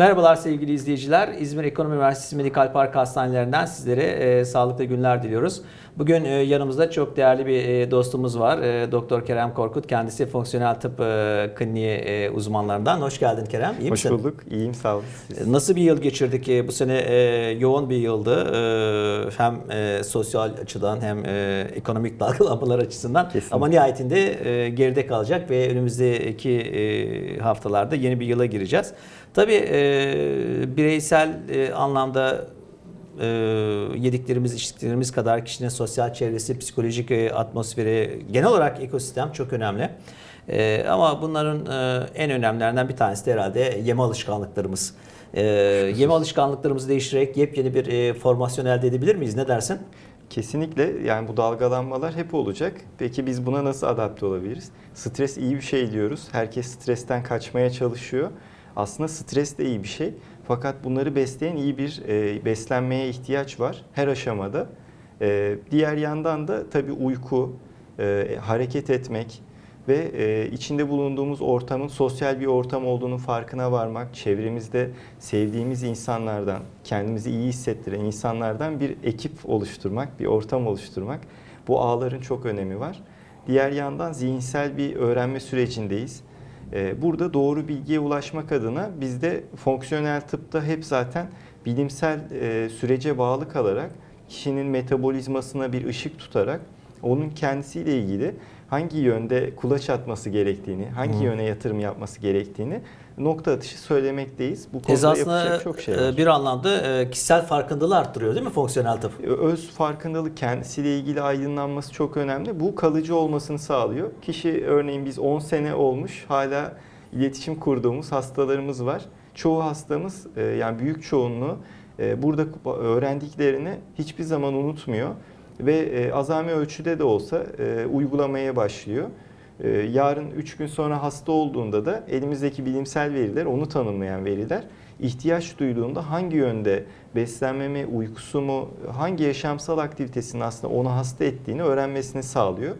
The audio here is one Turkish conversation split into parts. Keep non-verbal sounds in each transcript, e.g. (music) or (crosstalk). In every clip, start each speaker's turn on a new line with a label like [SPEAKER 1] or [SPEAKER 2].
[SPEAKER 1] Merhabalar sevgili izleyiciler. İzmir Ekonomi Üniversitesi Medikal Park Hastanelerinden sizlere e, sağlıklı günler diliyoruz. Bugün e, yanımızda çok değerli bir e, dostumuz var. E, Doktor Kerem Korkut. Kendisi fonksiyonel tıp e, kliniği e, uzmanlarından. Hoş geldin Kerem. İyi
[SPEAKER 2] Hoş
[SPEAKER 1] misin?
[SPEAKER 2] bulduk. İyiyim sağ olun. Siz?
[SPEAKER 1] E, Nasıl bir yıl geçirdik? E, Bu sene e, yoğun bir yıldı. E, hem e, sosyal açıdan hem e, ekonomik (laughs) dalgalanmalar açısından.
[SPEAKER 2] Kesinlikle.
[SPEAKER 1] Ama nihayetinde e, geride kalacak ve önümüzdeki e, haftalarda yeni bir yıla gireceğiz. Tabii e, bireysel e, anlamda e, yediklerimiz, içtiklerimiz kadar kişinin sosyal çevresi, psikolojik e, atmosferi, genel olarak ekosistem çok önemli. E, ama bunların e, en önemlilerinden bir tanesi de herhalde yeme alışkanlıklarımız. E, yeme alışkanlıklarımızı değiştirerek yepyeni bir e, formasyon elde edebilir miyiz? Ne dersin?
[SPEAKER 2] Kesinlikle yani bu dalgalanmalar hep olacak. Peki biz buna nasıl adapte olabiliriz? Stres iyi bir şey diyoruz. Herkes stresten kaçmaya çalışıyor. Aslında stres de iyi bir şey. Fakat bunları besleyen iyi bir e, beslenmeye ihtiyaç var her aşamada. E, diğer yandan da tabii uyku, e, hareket etmek ve e, içinde bulunduğumuz ortamın sosyal bir ortam olduğunu farkına varmak, çevremizde sevdiğimiz insanlardan, kendimizi iyi hissettiren insanlardan bir ekip oluşturmak, bir ortam oluşturmak. Bu ağların çok önemi var. Diğer yandan zihinsel bir öğrenme sürecindeyiz. E, Burada doğru bilgiye ulaşmak adına bizde fonksiyonel tıpta hep zaten bilimsel e, sürece bağlı kalarak kişinin metabolizmasına bir ışık tutarak onun kendisiyle ilgili hangi yönde kulaç atması gerektiğini, hangi
[SPEAKER 1] Hı.
[SPEAKER 2] yöne yatırım yapması gerektiğini nokta atışı söylemekteyiz. Bu konuda
[SPEAKER 1] Esasında
[SPEAKER 2] yapacak çok şey var.
[SPEAKER 1] e, bir anlamda e, kişisel farkındalığı arttırıyor değil mi fonksiyonel tıp?
[SPEAKER 2] Öz farkındalık kendisiyle ilgili aydınlanması çok önemli. Bu kalıcı olmasını sağlıyor. Kişi örneğin biz 10 sene olmuş hala iletişim kurduğumuz hastalarımız var. Çoğu hastamız e, yani büyük çoğunluğu e, burada öğrendiklerini hiçbir zaman unutmuyor ve e, azami ölçüde de olsa e, uygulamaya başlıyor. E, Yarın 3 gün sonra hasta olduğunda da elimizdeki bilimsel veriler, onu tanımlayan veriler ihtiyaç duyduğunda hangi yönde beslenme mi, uykusu mu, hangi yaşamsal aktivitesinin aslında onu hasta ettiğini öğrenmesini sağlıyor.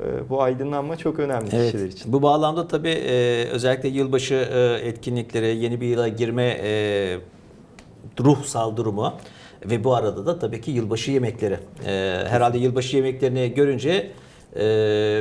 [SPEAKER 2] E, Bu aydınlanma çok önemli kişiler için.
[SPEAKER 1] Bu bağlamda tabii e, özellikle yılbaşı e, etkinlikleri, yeni bir yıla girme e, ruhsal durumu ve bu arada da tabii ki yılbaşı yemekleri. E, herhalde yılbaşı yemeklerini görünce e,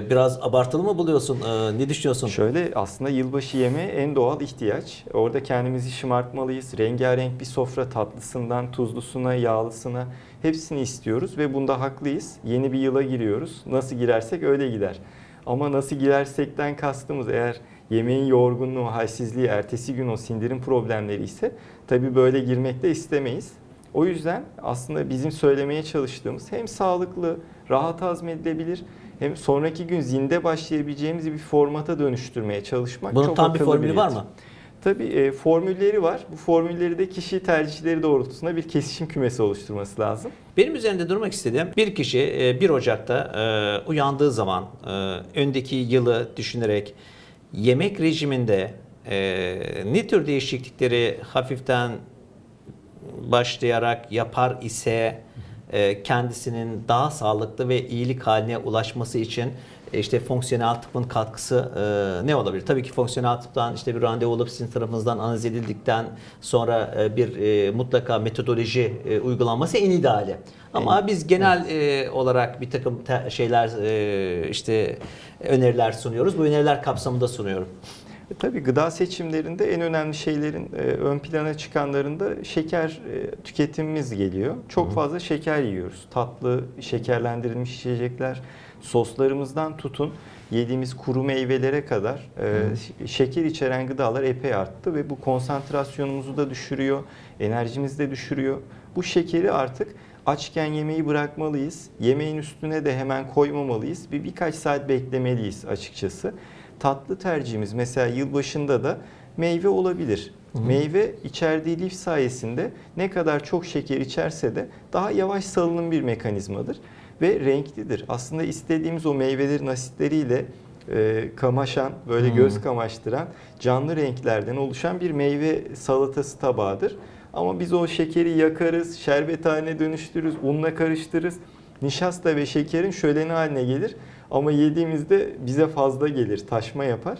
[SPEAKER 1] biraz abartılı mı buluyorsun? E, ne düşünüyorsun?
[SPEAKER 2] Şöyle aslında yılbaşı yemeği en doğal ihtiyaç. Orada kendimizi şımartmalıyız. Rengarenk bir sofra tatlısından tuzlusuna, yağlısına hepsini istiyoruz ve bunda haklıyız. Yeni bir yıla giriyoruz. Nasıl girersek öyle gider. Ama nasıl girersekten kastımız eğer yemeğin yorgunluğu, halsizliği, ertesi gün o sindirim problemleri ise tabii böyle girmek de istemeyiz. O yüzden aslında bizim söylemeye çalıştığımız hem sağlıklı, rahat hazmedilebilir hem sonraki gün zinde başlayabileceğimiz bir formata dönüştürmeye çalışmak
[SPEAKER 1] Bunun
[SPEAKER 2] çok
[SPEAKER 1] tam bir formülü var mı?
[SPEAKER 2] Tabii e, formülleri var. Bu formülleri de kişi tercihleri doğrultusunda bir kesişim kümesi oluşturması lazım.
[SPEAKER 1] Benim üzerinde durmak istediğim bir kişi e, 1 Ocak'ta e, uyandığı zaman e, öndeki yılı düşünerek yemek rejiminde e, ne tür değişiklikleri hafiften başlayarak yapar ise e, kendisinin daha sağlıklı ve iyilik haline ulaşması için e, işte fonksiyonel tıbbın katkısı e, ne olabilir? Tabii ki fonksiyonel tıptan işte bir randevu olup sizin tarafınızdan analiz edildikten sonra e, bir e, mutlaka metodoloji e, uygulanması en ideali. Ama biz genel e, olarak bir takım şeyler e, işte öneriler sunuyoruz. Bu öneriler kapsamında sunuyorum.
[SPEAKER 2] E, tabii gıda seçimlerinde en önemli şeylerin e, ön plana çıkanlarında şeker e, tüketimimiz geliyor. Çok fazla şeker yiyoruz. Tatlı, şekerlendirilmiş içecekler, soslarımızdan tutun yediğimiz kuru meyvelere kadar e, şeker içeren gıdalar epey arttı ve bu konsantrasyonumuzu da düşürüyor, enerjimizi de düşürüyor. Bu şekeri artık açken yemeği bırakmalıyız. Yemeğin üstüne de hemen koymamalıyız. Bir birkaç saat beklemeliyiz açıkçası. Tatlı tercihimiz mesela yılbaşında da meyve olabilir. Meyve içerdiği lif sayesinde ne kadar çok şeker içerse de daha yavaş salınım bir mekanizmadır ve renklidir. Aslında istediğimiz o meyvelerin asitleriyle e, kamaşan, böyle
[SPEAKER 1] Hmm.
[SPEAKER 2] göz kamaştıran canlı renklerden oluşan bir meyve salatası tabağıdır. Ama biz o şekeri yakarız, şerbet haline dönüştürürüz, unla karıştırırız. Nişasta ve şekerin şöleni haline gelir. Ama yediğimizde bize fazla gelir, taşma yapar.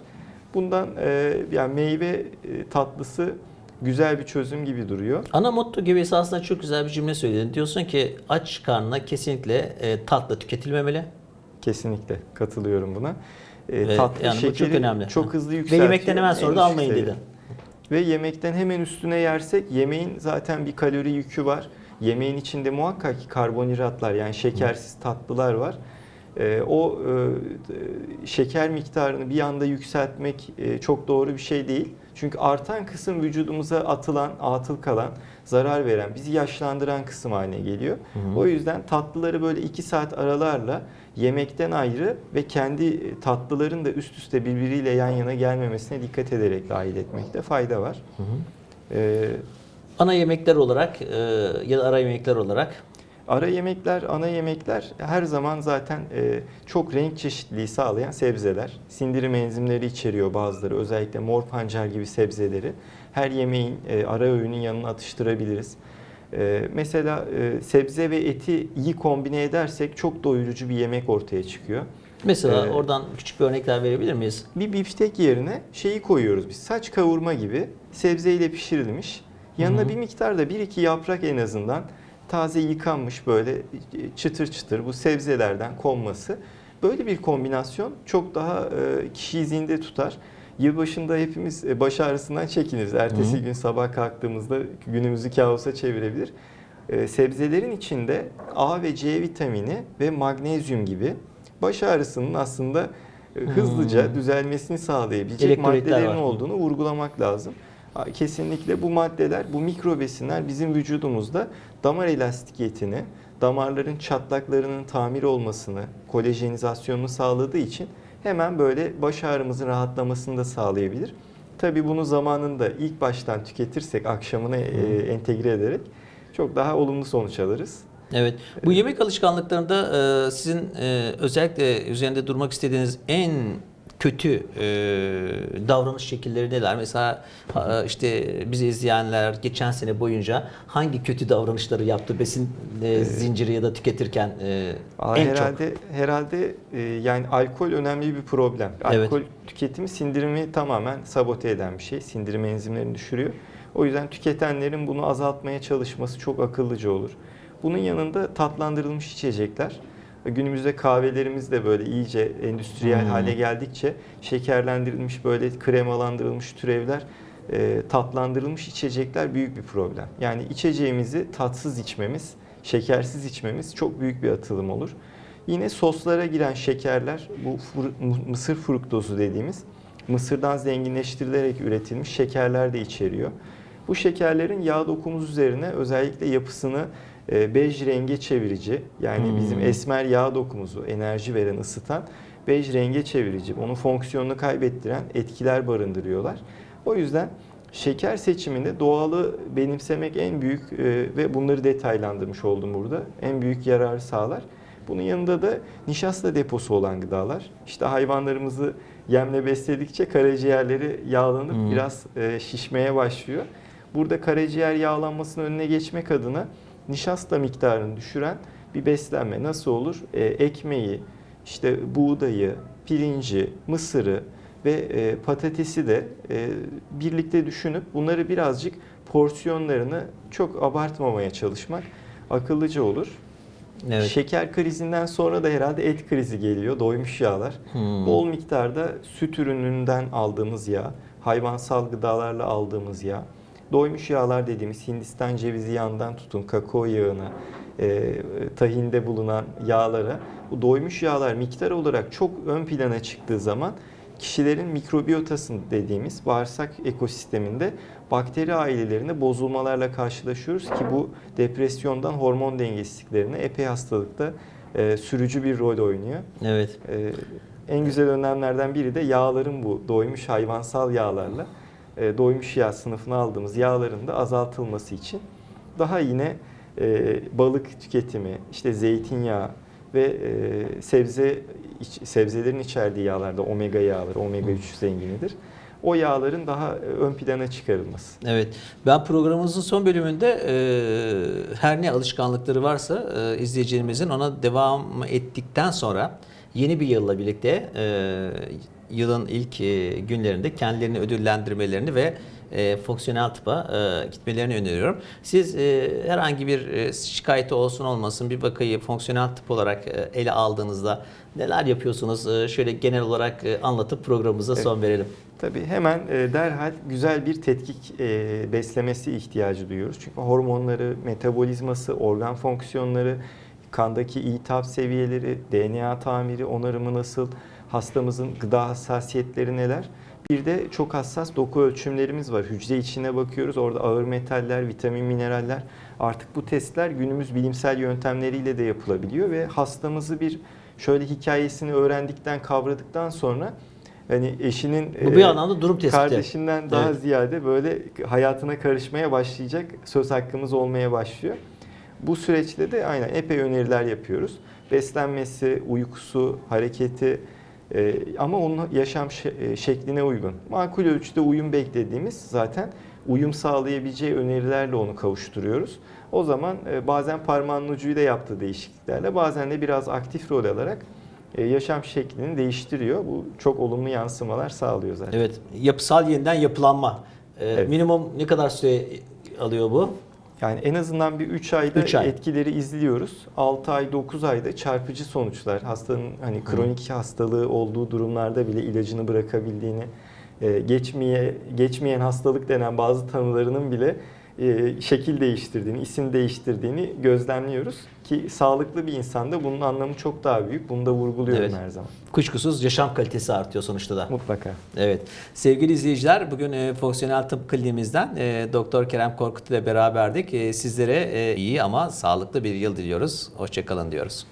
[SPEAKER 2] Bundan e, yani meyve e, tatlısı güzel bir çözüm gibi duruyor.
[SPEAKER 1] Ana motto gibi esasında çok güzel bir cümle söyledin. Diyorsun ki aç karnına kesinlikle e, tatlı tüketilmemeli.
[SPEAKER 2] Kesinlikle katılıyorum buna. E,
[SPEAKER 1] Ve
[SPEAKER 2] tatlı
[SPEAKER 1] yani bu çok
[SPEAKER 2] şekeri
[SPEAKER 1] önemli.
[SPEAKER 2] çok hızlı
[SPEAKER 1] Ve
[SPEAKER 2] yükseltiyor.
[SPEAKER 1] yemekten hemen sonra da almayın dedin.
[SPEAKER 2] Ve yemekten hemen üstüne yersek yemeğin zaten bir kalori yükü var. Yemeğin içinde muhakkak ki karbonhidratlar yani şekersiz tatlılar var. Ee, o e, şeker miktarını bir anda yükseltmek e, çok doğru bir şey değil. Çünkü artan kısım vücudumuza atılan, atıl kalan, zarar veren, bizi yaşlandıran kısım haline geliyor. O yüzden tatlıları böyle 2 saat aralarla yemekten ayrı ve kendi tatlıların da üst üste birbiriyle yan yana gelmemesine dikkat ederek dahil etmekte fayda var. Ee,
[SPEAKER 1] Ana yemekler olarak e, ya da ara yemekler olarak
[SPEAKER 2] Ara yemekler, ana yemekler her zaman zaten e, çok renk çeşitliliği sağlayan sebzeler. Sindirim enzimleri içeriyor bazıları, özellikle mor pancar gibi sebzeleri. Her yemeğin e, ara öğünün yanına atıştırabiliriz. E, mesela e, sebze ve eti iyi kombine edersek çok doyurucu bir yemek ortaya çıkıyor.
[SPEAKER 1] mesela
[SPEAKER 2] Ee,
[SPEAKER 1] oradan küçük bir örnekler verebilir miyiz?
[SPEAKER 2] Bir biftek yerine şeyi koyuyoruz biz. Saç kavurma gibi sebzeyle pişirilmiş. Yanına
[SPEAKER 1] Hı hı.
[SPEAKER 2] bir miktar da bir iki yaprak en azından taze yıkanmış böyle çıtır çıtır bu sebzelerden konması. Böyle bir kombinasyon çok daha e, kişiyi zinde tutar. Yılbaşında hepimiz e, baş ağrısından çekiniriz. Ertesi
[SPEAKER 1] Hı
[SPEAKER 2] gün sabah kalktığımızda günümüzü kaosa çevirebilir. E, Sebzelerin içinde A ve C vitamini ve magnezyum gibi baş ağrısının aslında e, hızlıca
[SPEAKER 1] Hmm.
[SPEAKER 2] düzelmesini sağlayabilecek maddelerin
[SPEAKER 1] var.
[SPEAKER 2] olduğunu vurgulamak lazım. Kesinlikle bu maddeler, bu mikro besinler bizim vücudumuzda damar elastikiyetini, damarların çatlaklarının tamir olmasını, kolajenizasyonunu sağladığı için hemen böyle baş ağrımızın rahatlamasını da sağlayabilir. Tabii bunu zamanında ilk baştan tüketirsek akşamına e, entegre ederek çok daha olumlu sonuç alırız.
[SPEAKER 1] Evet. Bu yemek alışkanlıklarında e, sizin e, özellikle üzerinde durmak istediğiniz en kötü e, davranış şekilleri neler? Mesela ha, işte bizi izleyenler geçen sene boyunca hangi kötü davranışları yaptı besin e, zinciri ya da tüketirken e,
[SPEAKER 2] Aa,
[SPEAKER 1] en çok?
[SPEAKER 2] herhalde herhalde e, yani alkol önemli bir problem.
[SPEAKER 1] Evet.
[SPEAKER 2] Alkol tüketimi sindirimi tamamen sabote eden bir şey. Sindirim enzimlerini düşürüyor. O yüzden tüketenlerin bunu azaltmaya çalışması çok akıllıca olur. Bunun yanında tatlandırılmış içecekler. Günümüzde kahvelerimiz de böyle iyice endüstriyel
[SPEAKER 1] Hmm.
[SPEAKER 2] hale geldikçe şekerlendirilmiş böyle kremalandırılmış türevler e, tatlandırılmış içecekler büyük bir problem. Yani içeceğimizi tatsız içmemiz, şekersiz içmemiz çok büyük bir atılım olur. Yine soslara giren şekerler bu mu- mısır fruktozu dediğimiz mısırdan zenginleştirilerek üretilmiş şekerler de içeriyor. Bu şekerlerin yağ dokumuz üzerine özellikle yapısını bej renge çevirici yani
[SPEAKER 1] Hmm.
[SPEAKER 2] bizim esmer yağ dokumuzu enerji veren ısıtan bej renge çevirici onun fonksiyonunu kaybettiren etkiler barındırıyorlar. O yüzden şeker seçiminde doğalı benimsemek en büyük e, ve bunları detaylandırmış oldum burada. En büyük yararı sağlar. Bunun yanında da nişasta deposu olan gıdalar. İşte hayvanlarımızı yemle besledikçe karaciğerleri yağlanıp
[SPEAKER 1] Hmm.
[SPEAKER 2] biraz e, şişmeye başlıyor. Burada karaciğer yağlanmasının önüne geçmek adına nişasta miktarını düşüren bir beslenme nasıl olur? E, ekmeği, işte buğdayı, pirinci, mısırı ve e, patatesi de e, birlikte düşünüp bunları birazcık porsiyonlarını çok abartmamaya çalışmak akıllıca olur.
[SPEAKER 1] Evet.
[SPEAKER 2] Şeker krizinden sonra da herhalde et krizi geliyor. Doymuş yağlar.
[SPEAKER 1] Hmm.
[SPEAKER 2] Bol miktarda süt ürününden aldığımız yağ, hayvansal gıdalarla aldığımız yağ, doymuş yağlar dediğimiz Hindistan cevizi yağından tutun kakao yağına, e, tahinde bulunan yağlara bu doymuş yağlar miktar olarak çok ön plana çıktığı zaman kişilerin mikrobiyotası dediğimiz bağırsak ekosisteminde bakteri ailelerinde bozulmalarla karşılaşıyoruz ki bu depresyondan hormon dengesizliklerine epey hastalıkta e, sürücü bir rol oynuyor.
[SPEAKER 1] Evet.
[SPEAKER 2] Ee, en güzel önlemlerden biri de yağların bu doymuş hayvansal yağlarla e, doymuş yağ sınıfına aldığımız yağların da azaltılması için daha yine e, balık tüketimi, işte zeytinyağı ve e, sebze sebzelerin içerdiği yağlarda omega yağları, omega 3 zenginidir. O yağların daha e, ön plana çıkarılması.
[SPEAKER 1] Evet. Ben programımızın son bölümünde e, her ne alışkanlıkları varsa e, izleyicilerimizin ona devam ettikten sonra yeni bir yılla birlikte e, yılın ilk e, günlerinde kendilerini ödüllendirmelerini ve e, fonksiyonel tıpa e, gitmelerini öneriyorum. Siz e, herhangi bir e, şikayeti olsun olmasın bir vakayı fonksiyonel tıp olarak e, ele aldığınızda neler yapıyorsunuz? E, şöyle genel olarak e, anlatıp programımıza son verelim.
[SPEAKER 2] Tabii hemen e, derhal güzel bir tetkik e, beslemesi ihtiyacı duyuyoruz. Çünkü hormonları, metabolizması, organ fonksiyonları, kandaki iltihap seviyeleri, DNA tamiri, onarımı nasıl, hastamızın gıda hassasiyetleri neler. Bir de çok hassas doku ölçümlerimiz var. Hücre içine bakıyoruz. Orada ağır metaller, vitamin, mineraller. Artık bu testler günümüz bilimsel yöntemleriyle de yapılabiliyor ve hastamızı bir şöyle hikayesini öğrendikten, kavradıktan sonra hani eşinin
[SPEAKER 1] Bu bir
[SPEAKER 2] e,
[SPEAKER 1] anlamda durum tespiti.
[SPEAKER 2] kardeşinden daha
[SPEAKER 1] Evet.
[SPEAKER 2] ziyade böyle hayatına karışmaya başlayacak söz hakkımız olmaya başlıyor. Bu süreçte de aynen epey öneriler yapıyoruz. Beslenmesi, uykusu, hareketi e, ama onun yaşam e, şekline uygun. Makul ölçüde uyum beklediğimiz zaten uyum sağlayabileceği önerilerle onu kavuşturuyoruz. O zaman e, bazen parmağının ucuyla yaptığı değişikliklerle bazen de biraz aktif rol alarak e, yaşam şeklini değiştiriyor. Bu çok olumlu yansımalar sağlıyor zaten.
[SPEAKER 1] Evet, yapısal yeniden yapılanma. E,
[SPEAKER 2] Evet.
[SPEAKER 1] Minimum ne kadar süre alıyor bu?
[SPEAKER 2] Yani en azından bir 3 ayda
[SPEAKER 1] Üç ay.
[SPEAKER 2] etkileri izliyoruz. 6 ay 9 ayda çarpıcı sonuçlar hastanın hani kronik hastalığı olduğu durumlarda bile ilacını bırakabildiğini e, geçmeye geçmeyen hastalık denen bazı tanılarının bile e, şekil değiştirdiğini, isim değiştirdiğini gözlemliyoruz ki sağlıklı bir insanda bunun anlamı çok daha büyük. Bunu da vurguluyorum
[SPEAKER 1] Evet.
[SPEAKER 2] her zaman.
[SPEAKER 1] Kuşkusuz yaşam kalitesi artıyor sonuçta da.
[SPEAKER 2] Mutlaka.
[SPEAKER 1] Evet. Sevgili izleyiciler bugün e, fonksiyonel tıp kliniğimizden e, Doktor Kerem Korkut ile beraberdik. E, sizlere e, iyi ama sağlıklı bir yıl diliyoruz. Hoşçakalın diyoruz.